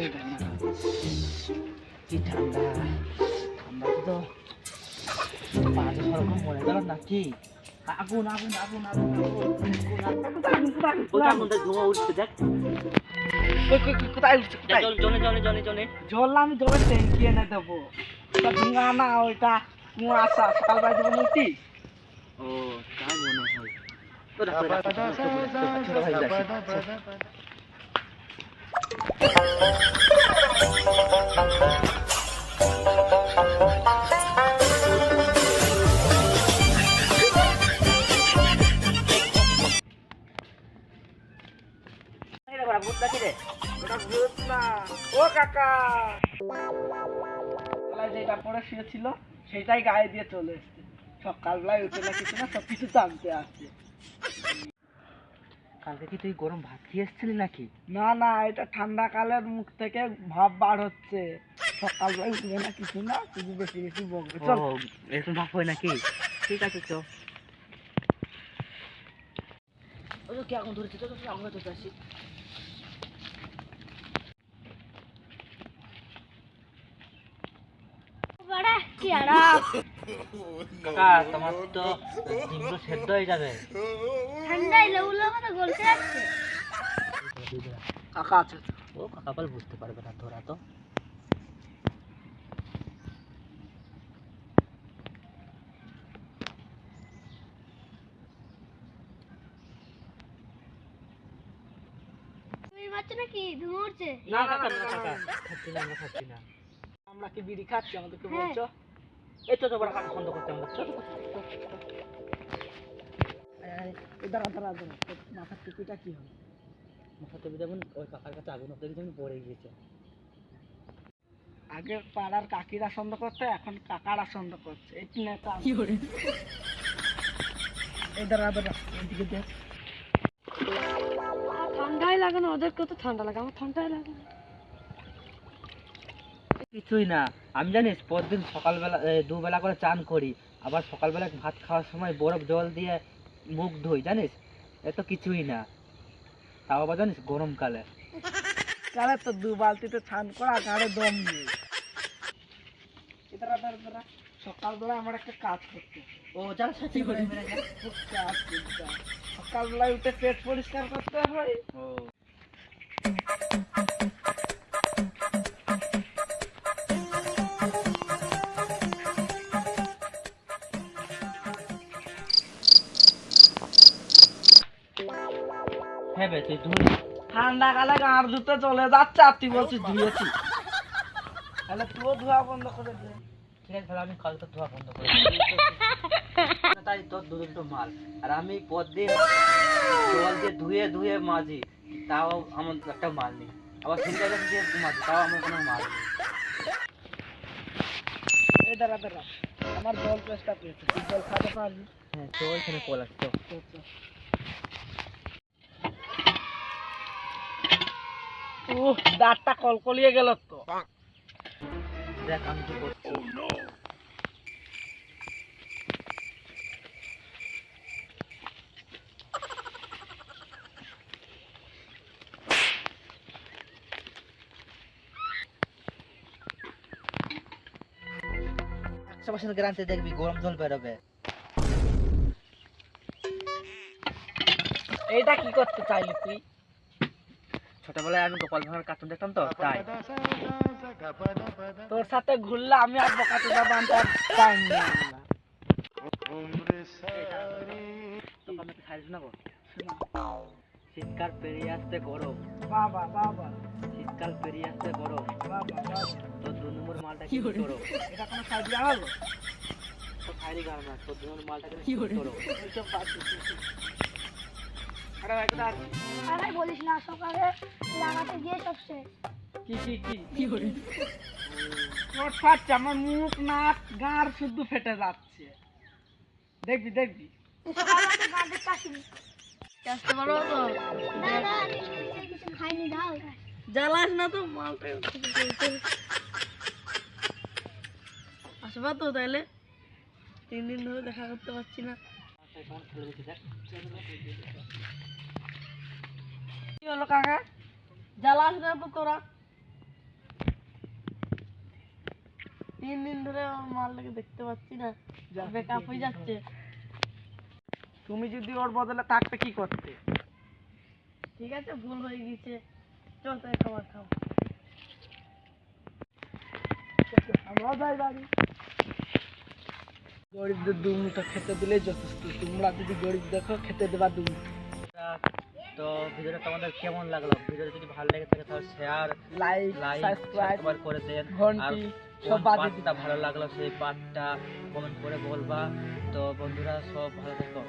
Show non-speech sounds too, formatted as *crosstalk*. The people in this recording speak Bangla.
কি ঠান্ডা ঠান্ডা তো পাহাড়ে সরকম মরে গেল নাকি আগুন আগুন আগুন আগুন ওটা আগুনটা ধোঁয়া উঠছে দেখ কোথায় উঠছে কোথায় জল জনে জনে জনে জনে জল আমি জলের ট্যাঙ্কি এনে দেবো ওটা ঢুঙ্গা না ওইটা কুয়াশা সকালবেলা দেবো মুক্তি ও তাই মনে হয় ও কাকা যেটা সেটাই গায়ে দিয়ে চলে এসছে। সকালবেলায় উঠে না কিছু না সব কিছু জানতে আসছে। কালকে কি তুই গরম ভাত খেয়ে এসেছিলি নাকি? না না এটা ঠান্ডা কালের মুখ থেকে ভাব বার হচ্ছে। সকালবেলায় উঠবে না কিছু না শুধু বেশি বেশি বকবে। চল। এরকম ভাব হয় নাকি? ঠিক আছে চো ও তো কি আগুন ধরেছে? তো আমরা তো আসি। বাড়া কি আরাম। কাকা তোমার তো ডিমগুলো সেদ্ধ হয়ে যাবে। ঠান্ডায় লেবুলো মতো গলতে যাচ্ছে। কাকা আছে ও কাকা বল বুঝতে পারবে না তোরা তো। তুমি মারছো নাকি ধুমো উঠছে না কাকা না কাকা খাচ্ছি না আমরা খাচ্ছি না। আমরা কি বিড়ি খাচ্ছি আমাদেরকে হ্যাঁ। বলছো? এই তো তো বড় বন্ধ করতে দাঁড়া দাঁড়া দাঁড়া মাথার টুপিটা কি হবে? মাথা টেপে দেখুন ওই কাকার কাছে আগুন হতে পড়ে গিয়েছে। আগে পাড়ার কাকিরা সন্দেহ করতে এখন কাকারা সন্দেহ করছে। এই নেতা? এই দাঁড়া দাঁড়া এদিকে দেখ। ঠান্ডাই লাগে না ওদের কত ঠান্ডা লাগে আমার ঠান্ডাই লাগে কিছুই না। আমি জানিস প্রতিদিন সকালবেলা দুবেলা করে চান করি। আবার সকালবেলা ভাত খাওয়ার সময় বরফ জল দিয়ে মুখ ধুই জানিস? এ তো কিছুই না। তাও আবার জানিস গরমকালে। তাহলে তো দু বালতিতে স্নান করা গাড়ে দম নেই সকালবেলা আমার একটা কাজ করতে ও যার সাথে করে। সকালবেলায় উঠে পেট পরিষ্কার করতে হয়। ও। হ্যাঁ তুই ধুই ঠান্ডা কালে গাঁড় ধুতে চলে যাচ্ছে আর তুই বলছিস ধুয়েছি। তাহলে তুইও ধোয়া বন্ধ করে দে। ঠিক আছে তাহলে আমি কালকে ধোয়া বন্ধ করে *laughs* তাই তোর দু দুটো মাল আর আমি প্রতিদিন জল দিয়ে ধুয়ে ধুয়ে মাজি তাও আমার একটা মাল নেই। আবার সিলিন্ডার দিয়ে মাজি তাও আমার কোনো মাল নেই। এই দাঁড়া দাঁড়া। আমার জল চেষ্টা পেয়েছে। জল খাতে পারবি? হ্যাঁ তো ওইখানে কল আছে তো চল, চল। উহ দাঁতটা কলকলিয়ে গেল তো। দেখ আমি কি করছি। একশো পার্সেন্ট গ্যারান্টি দেখবি গরম জল বেরোবে। এইটা কি করতে চাইলি তুই? ছোটবেলায় আমি গোপাল ভাঙার কার্টুন দেখতাম তো, তাই। তোর সাথে ঘুরলে আমি আর বোকাতে যাব আর টাইম নেই তো আমি না গো শীতকাল পেরিয়ে আসতে গরম বাবা বাবা শীতকাল পেরিয়ে আসতে গরম বাবা তোর দু নম্বর মালটা কি করো এটা কোনো হলো তো খাইরি গান না তোর দু নম্বর মালটা কি করো আরে কোথায় আরে বলিস না সকালে লাগাতে গিয়ে সব শেষ। কি কি কি কি করে ঠোঁট ফাটছে আমার মুখ নাক গাঁড় শুদ্ধ ফেটে যাচ্ছে। দেখবি দেখবি। আসতে পারো তো খাইনি দাও জ্বালাস না তো মালটা আসবা তো তাহলে। তিন দিন ধরে দেখা করতে পারছি না। চলো কাকা? জ্বালা আসলে তোরা? তিন দিন ধরে মালটাকে দেখতে পাচ্ছি না। বেকআপ হয়ে যাচ্ছে। তুমি যদি ওর বদলে থাকতে কি করতে? ঠিক আছে ভুল হয়ে গেছে। চল তাই খাবার খাও। আমরাও যাই বাড়ি। গরিবদের দুমুটা খেতে দিলে যথেষ্ট। তোমরা যদি গরিব দেখো খেতে দেবা দুমুটা তো ভিডিওটা তোমাদের কেমন লাগল? ভিডিওটা যদি ভালো লেগে থাকে তাহলে শেয়ার লাইক সাবস্ক্রাইব করে দেন। আর সব কোন পার্টটা ভালো লাগল সেই পার্টটা কমেন্ট করে বলবা। তো বন্ধুরা সব ভালো থেকো।